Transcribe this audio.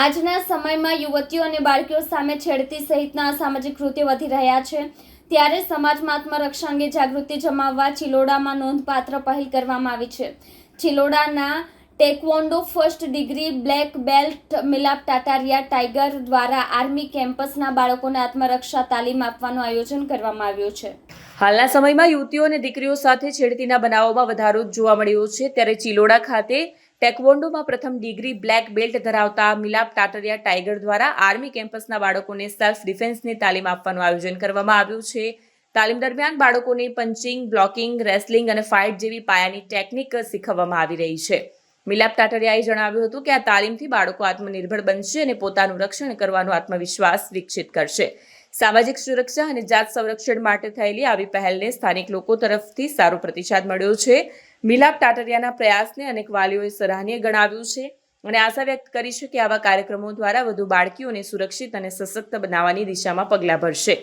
આજના સમયમાં યુવતીઓ અને બાળકીઓ સામે છેડતી સહિતના અસામાજિક કૃત્યો વધી રહ્યા છે. ત્યારે સમાજમાં આત્મરક્ષા અંગે જાગૃતિ જમાવવા ચિલોડામાં નોંધપાત્ર પહેલ કરવામાં આવી છે. ચિલોડાના taekwondo first degree black belt Milap Tatariya tiger દ્વારા આર્મી કેમ્પસના બાળકોને આત્મરક્ષા તાલીમ આપવાનું આયોજન કરવામાં આવ્યું છે. હાલના સમયમાં યુવતીઓ અને દીકરીઓ સાથે છેડતીના બનાવોમાં વધારો જોવા મળ્યો છે. ત્યારે ચિલોડા ખાતે ટેકવોન્ડોમાં પ્રથમ ડિગ્રી બ્લેક બેલ્ટ ધરાવતા મિલાપ ટાટરિયા ટાઈગર દ્વારા આર્મી કેમ્પસના બાળકોને સેલ્ફ ડિફેન્સની તાલીમ આપવાનું આયોજન કરવામાં આવ્યું છે. તાલીમ દરમિયાન બાળકોને પંચિંગ, બ્લોકિંગ, રેસલિંગ અને ફાઇટ જેવી પાયાની ટેકનિક શીખવવામાં આવી રહી છે. મિલાપ ટાટરિયાએ જણાવ્યું હતું કે આ તાલીમથી બાળકો આત્મનિર્ભર બનશે અને પોતાનું રક્ષણ કરવાનો આત્મવિશ્વાસ વિકસિત કરશે. સામાજિક સુરક્ષા અને જાત સંરક્ષણ માટે થયેલી આવી પહેલને સ્થાનિક લોકો તરફથી સારો પ્રતિસાદ મળ્યો છે. મિલાપ ટાટરિયાના પ્રયાસને અનેક વાલીઓએ સરાહનીય ગણાવ્યું છે અને આશા વ્યક્ત કરી છે કે આવા કાર્યક્રમો દ્વારા વધુ બાળકીઓને સુરક્ષિત અને સશક્ત બનાવવાની દિશામાં પગલાં ભરશે.